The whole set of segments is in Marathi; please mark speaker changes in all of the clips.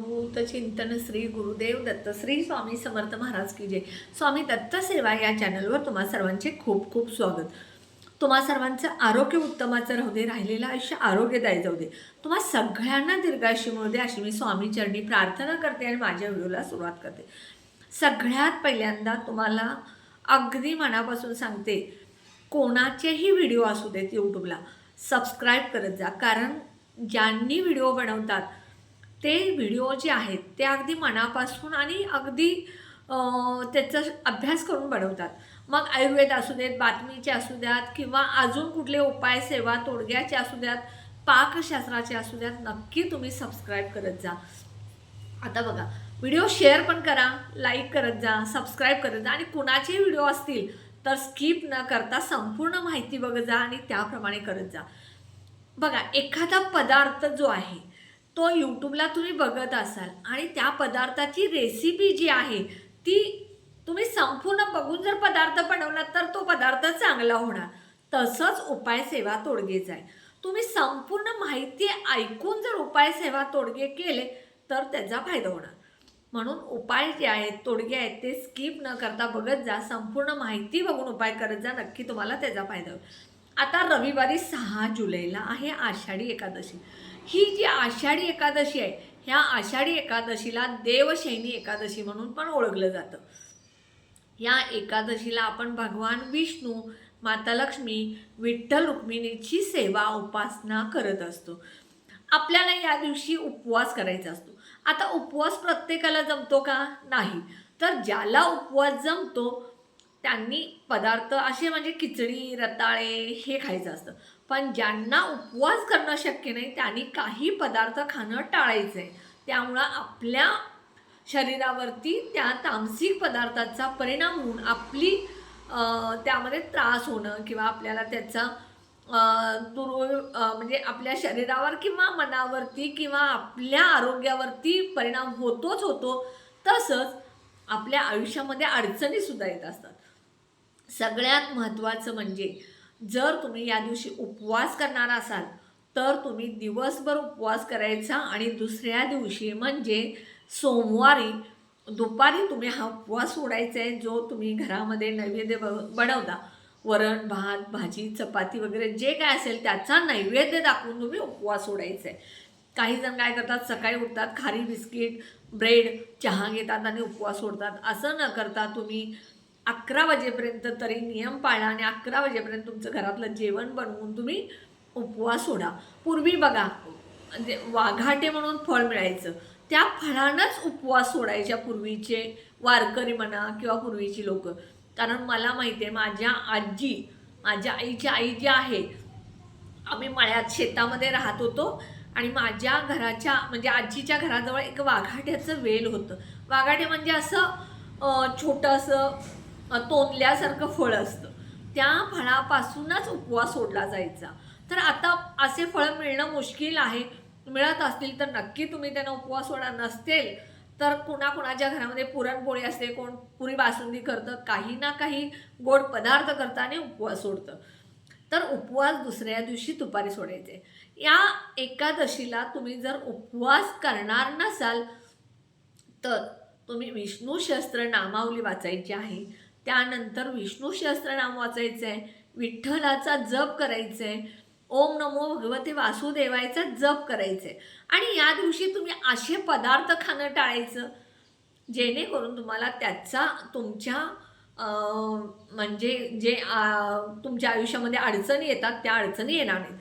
Speaker 1: भूत चिंतन श्री गुरुदेव दत्त श्री स्वामी समर्थ महाराज की जय. स्वामी दत्त सेवा या चॅनलवर तुम्हा सर्वांचे खूप खूप स्वागत. तुम्हा सर्वांचं आरोग्य उत्तमाचं राहू दे राहिलेलं आयुष्य आरोग्यदायी जाऊ दे. तुम्हा सगळ्यांना दीर्घायुष्य मिळू दे अशी मी स्वामी चरणी प्रार्थना करते आणि माझ्या व्हिडिओला सुरुवात करते. सगळ्यात पहिल्यांदा तुम्हाला अगदी मनापासून सांगते कोणाचेही व्हिडिओ असू देत यूट्यूबला सबस्क्राईब करत जा. कारण ज्यांनी व्हिडिओ बनवतात ते व्हिडिओ जे आहेत ते अगदी मनापासून आणि अगदी त्याचा अभ्यास करून बनवतात. मग आयुर्वेद असू देत बातमीचे असू द्यात किंवा अजून कुठले उपाय सेवा तोडग्याचे असू द्यात पाकशास्त्राचे असू द्यात नक्की तुम्ही सबस्क्राईब करत जा. आता बघा व्हिडिओ शेअर पण करा लाईक करत जा सबस्क्राईब करत जा आणि कुणाचे व्हिडिओ असतील तर स्किप न करता संपूर्ण माहिती बघत जा आणि त्याप्रमाणे करत जा. बघा एखादा पदार्थ जो आहे तो यूट्यूबला तुम्ही बघत असाल. आणि त्या पदार्थाची रेसिपी जी आहे ती तुम्ही संपूर्ण बघून जर पदार्थ बनवला तर तो पदार्थ चांगला होणार. तसंच उपाय सेवा तोडगेच आहे तुम्ही संपूर्ण माहिती ऐकून जर उपाय सेवा तोडगे केले तर त्याचा फायदा होणार. म्हणून उपाय जे आहेत तोडगे आहेत ते स्किप न करता बघत जा. संपूर्ण माहिती बघून उपाय करत जा नक्की तुम्हाला त्याचा फायदा होईल. आता रविवारी सहा जुलैला आहे आषाढी एकादशी. ही जी आषाढी एकादशी आहे ह्या आषाढी एकादशीला देवशैनी एकादशी म्हणून पण ओळखलं जातं. या एकादशीला आपण भगवान विष्णू माता लक्ष्मी विठ्ठल रुक्मिणीची सेवा उपासना करत असतो. आपल्याला या दिवशी उपवास करायचा असतो. आता उपवास प्रत्येकाला जमतो का? नाही. तर ज्याला उपवास जमतो त्यांनी पदार्थ असे म्हणजे खिचडी रताळे हे खायचं असतं. पण ज्यांना उपवास करणं शक्य नाही त्यांनी काही पदार्थ खाणं टाळायचं आहे त्यामुळं आपल्या शरीरावरती त्या तामसिक पदार्थाचा परिणाम होऊन आपली त्यामध्ये त्रास होणं किंवा आपल्याला त्याचा अं, दुर् म्हणजे आपल्या शरीरावर किंवा मनावरती किंवा आपल्या आरोग्यावरती परिणाम होतोच होतो तसंच आपल्या आयुष्यामध्ये अडचणीसुद्धा येत असतात. सगळ्यात महत्त्वाचं म्हणजे जर तुम्ही या दिवशी उपवास करणार असाल तर तुम्ही दिवसभर उपवास करायचा आणि दुसऱ्या दिवशी म्हणजे सोमवारी दुपारी तुम्ही हा उपवास सोडायचा आहे जो तुम्ही घरामध्ये नैवेद्य ब- बनवता. वरण भात भाजी चपाती वगैरे जे काय असेल त्याचा नैवेद्य दाखवून तुम्ही उपवास सोडायचा आहे. काही जण काय करतात सकाळी उठतात खारी बिस्किट ब्रेड चहा घेतात आणि उपवास सोडतात. असं न करता तुम्ही अकरा वाजेपर्यंत तरी नियम पाळा आणि अकरा वाजेपर्यंत तुमचं घरातलं जेवण बनवून तुम्ही उपवास सोडा. पूर्वी बघा म्हणजे वाघाटे म्हणून फळ मिळायचं. त्या फळानंच उपवास सोडायच्या पूर्वीचे वारकरी म्हणा किंवा पूर्वीची लोक. कारण मला माहिती आहे माझ्या आजी माझ्या आईची आई जी आहे आम्ही मळ्यात शेतामध्ये राहत होतो आणि माझ्या घराच्या म्हणजे आजीच्या घराजवळ एक वाघाट्याचं वेल होतं. वाघाटे म्हणजे असं छोटंसं तोंदल्यासारखं तोंडल्यासारखं फळ असतं. त्या फळापासूनच उपवास सोडला जायचा. तर आता असे फळं मिळणं मुश्किल आहे. मिळत असतील तर नक्की तुम्ही त्यांना उपवास सोडा नसतील तर कुणाकुणाच्या घरामध्ये पुरणपोळी असते कोण पुरी बासुंदी करतं काही ना काही गोड पदार्थ करतं आणि उपवास सोडतं. तर उपवास दुसऱ्या दिवशी दुपारी सोडायचे. या एकादशीला तुम्ही जर उपवास करणार नसाल तर तुम्ही विष्णू शस्त्र नामावली वाचायची आहे. त्यानंतर विष्णू सहस्त्रनाम वाचायचं आहे विठ्ठलाचा जप करायचं आहे ओम नमो भगवते वासुदेवायचा जप करायचं आहे आणि या दिवशी तुम्ही असे पदार्थ खाणं टाळायचं जेणेकरून तुम्हाला त्याचा तुमच्या म्हणजे जे तुमच्या आयुष्यामध्ये अडचणी येतात त्या अडचणी येणार नाहीत.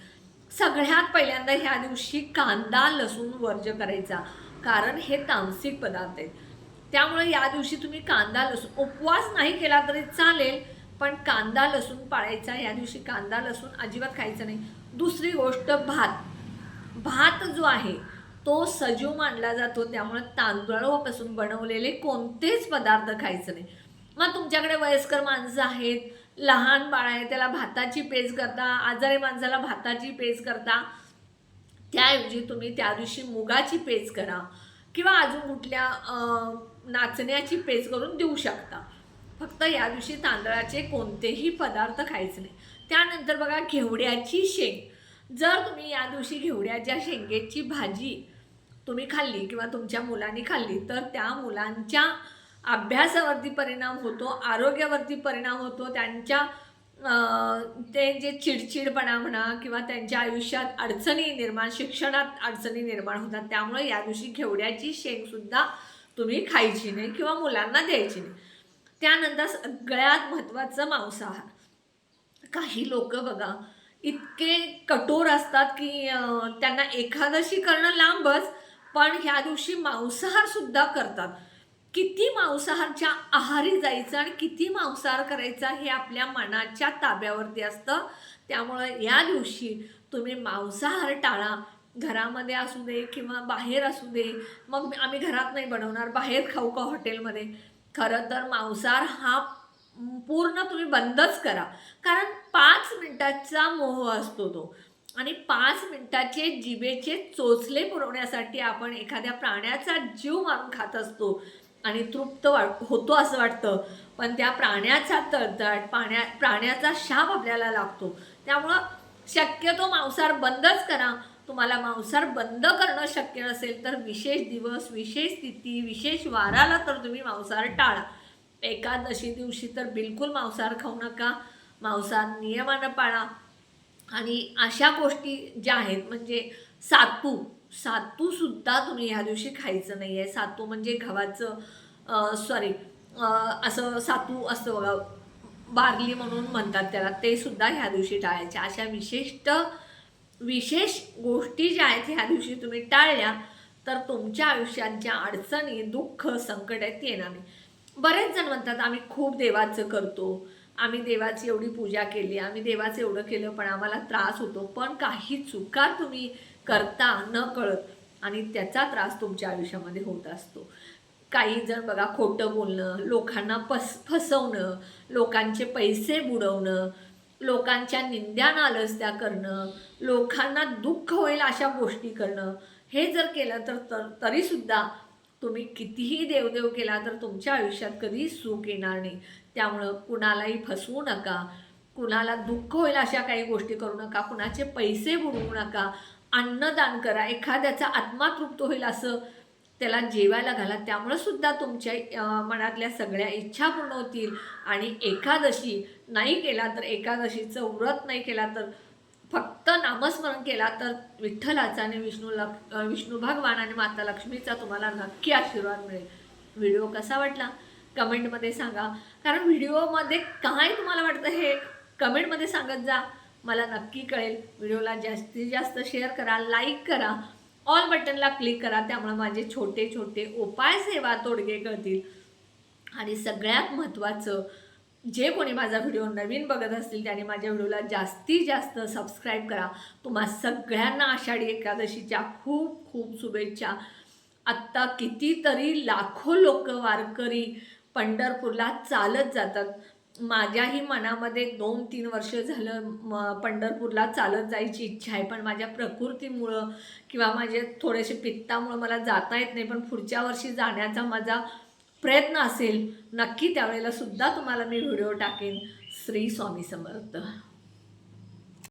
Speaker 1: सगळ्यात पहिल्यांदा ह्या दिवशी कांदा लसूण वर्ज करायचा कारण हे तामसिक पदार्थ आहेत. त्यामुळे या दिवशी तुम्ही कांदा लसूण उपवास नाही केला तरी चालेल पण कांदा लसूण पाळायचा. या दिवशी कांदा लसूण अजिबात खायचं नाही. दुसरी गोष्ट भात. भात जो आहे तो सजीव मानला जातो. त्यामुळे तांदळापासून बनवलेले कोणतेच पदार्थ खायचं नाही. मग तुमच्याकडे वयस्कर माणसं आहेत लहान बाळ आहे त्याला भाताची पेज करता आजारी माणसाला भाताची पेज करता त्याऐवजी तुम्ही त्या दिवशी मुगाची पेज करा. किंवा अजून कुठल्या नाचण्याची पेज करून देऊ शकता. फक्त या दिवशी तांदळाचे कोणतेही पदार्थ खायचे नाही. त्यानंतर बघा घेवड्याची शेंग. जर तुम्ही या दिवशी घेवड्याच्या शेंगेची भाजी तुम्ही खाल्ली किंवा तुमच्या मुलांनी खाल्ली तर त्या मुलांच्या अभ्यासावरती परिणाम होतो आरोग्यावरती परिणाम होतो त्यांच्या ते जे चिडचिडपणा म्हणा किंवा त्यांच्या आयुष्यात अडचणी निर्माण शिक्षणात अडचणी निर्माण होतात त्यामुळे या दिवशी घेवड्याची शेंगसुद्धा तुम्ही खायची नाही किंवा मुलांना द्यायची नाही. त्यानंतर सगळ्यात महत्त्वाचं मांसाहार. काही लोक बघा इतके कठोर असतात की त्यांना एकादशी करणं लांबच पण ह्या दिवशी मांसाहारसुद्धा करतात. किती मांसाहारच्या आहारी जायचं आणि किती मांसाहार करायचा हे आपल्या मनाच्या ताब्यावरती असतं. त्यामुळं या दिवशी तुम्ही मांसाहार टाळा. घरामध्ये असू दे किंवा बाहेर असू दे मग आम्ही घरात नाही बनवणार बाहेर खाऊ का हॉटेलमध्ये? खरं तर मांसाहार हा पूर्ण तुम्ही बंदच करा. कारण पाच मिनटाचा मोह असतो तो. आणि पाच मिनटाचे जिभेचे चोचले पुरवण्यासाठी आपण एखाद्या प्राण्याचा जीव मारून खात असतो. आणि तृप्त वाट होतो असं वाटतं. पण त्या प्राण्याचा तळतळ पाण्या प्राण्याचा शाप आपल्याला लागतो. त्यामुळं शक्यतो मांसाहार बंदच करा. तुम्हाला मांसाहार बंद करणं शक्य नसेल तर विशेष दिवस विशेष तिथी विशेष वाराला तर तुम्ही मांसाहार टाळा. एकादशी दिवशी तर बिलकुल मांसाहार खाऊ नका. मांसाहार नियमानं पाळा. आणि अशा गोष्टी ज्या आहेत म्हणजे सातू. सातूसुद्धा तुम्ही ह्या दिवशी खायचं नाही आहे सातू म्हणजे गव्हाचं सॉरी असं सातू असतं बघा बार्ली म्हणून म्हणतात त्याला. ते सुद्धा ह्या दिवशी टाळायचे. अशा विशिष्ट विशेष गोष्टी ज्या आहेत ह्या दिवशी तुम्ही टाळल्या तर तुमच्या आयुष्यात ज्या अडचणी दुःख संकटात येणार नाही. बरेच जण म्हणतात आम्ही खूप देवाचं करतो. आम्ही देवाची एवढी पूजा केली आम्ही देवाचं एवढं केलं पण आम्हाला त्रास होतो. पण काही चुका तुम्ही करता न कळत आणि त्याचा त्रास तुमच्या आयुष्यामध्ये होत असतो. काही जण बघा खोटं बोलणं लोकांना पस फसवणं लोकांचे पैसे बुडवणं लोकांच्या निंद्या नालस्त्या करणं लोकांना दुःख होईल अशा गोष्टी करणं हे जर केलं तर तर तरीसुद्धा तुम्ही कितीही देवदेव केला तर तुमच्या आयुष्यात कधी सुख येणार नाही. त्यामुळं कुणालाही फसवू नका कुणाला दुःख होईल अशा काही गोष्टी करू नका कुणाचे पैसे बुडवू नका अन्नदान करा एखाद्याचा आत्मा तृप्त होईल असं त्याला जेवायला घाला. त्यामुळं सुद्धा तुमच्या मनातल्या सगळ्या इच्छा पूर्ण होतील. आणि एकादशी नाही केला तर एकादशीचं व्रत नाही केला तर फक्त नामस्मरण केला तर विठ्ठलाचा आणि विष्णू लक्ष विष्णू भगवान आणि माता लक्ष्मीचा तुम्हाला नक्की आशीर्वाद मिळेल. व्हिडिओ कसा वाटला? कमेंटमध्ये सांगा. कारण व्हिडिओमध्ये काय तुम्हाला वाटतं हे? कमेंटमध्ये सांगत जा. मला नक्की कळेल. व्हिडिओला जास्तीत जास्त शेअर करा लाईक करा. ऑल बटनला क्लिक करा त्यामुळे माझे छोटे छोटे उपाय सेवा तोडगे कळतील आणि सगळ्यात महत्त्वाचं जे कोणी माझा व्हिडिओ नवीन बघत असतील त्याने माझ्या व्हिडिओला जास्तीत जास्त सबस्क्राईब करा. तुम्हा सगळ्यांना आषाढी एकादशीच्या खूप खूप शुभेच्छा. आत्ता कितीतरी लाखो लोक वारकरी पंढरपूरला चालत जातात. माझ्याही मनामध्ये दोन तीन वर्ष झालं म पंढरपूरला चालत जायची इच्छा आहे पण माझ्या प्रकृतीमुळं किंवा माझे थोडेसे पित्तामुळं मला जाता येत नाही पण पुढच्या वर्षी जाण्याचा माझा प्रयत्न असेल नक्की त्यावेळेला सुद्धा तुम्हाला मी व्हिडिओ टाकेन. श्री स्वामी समर्थ.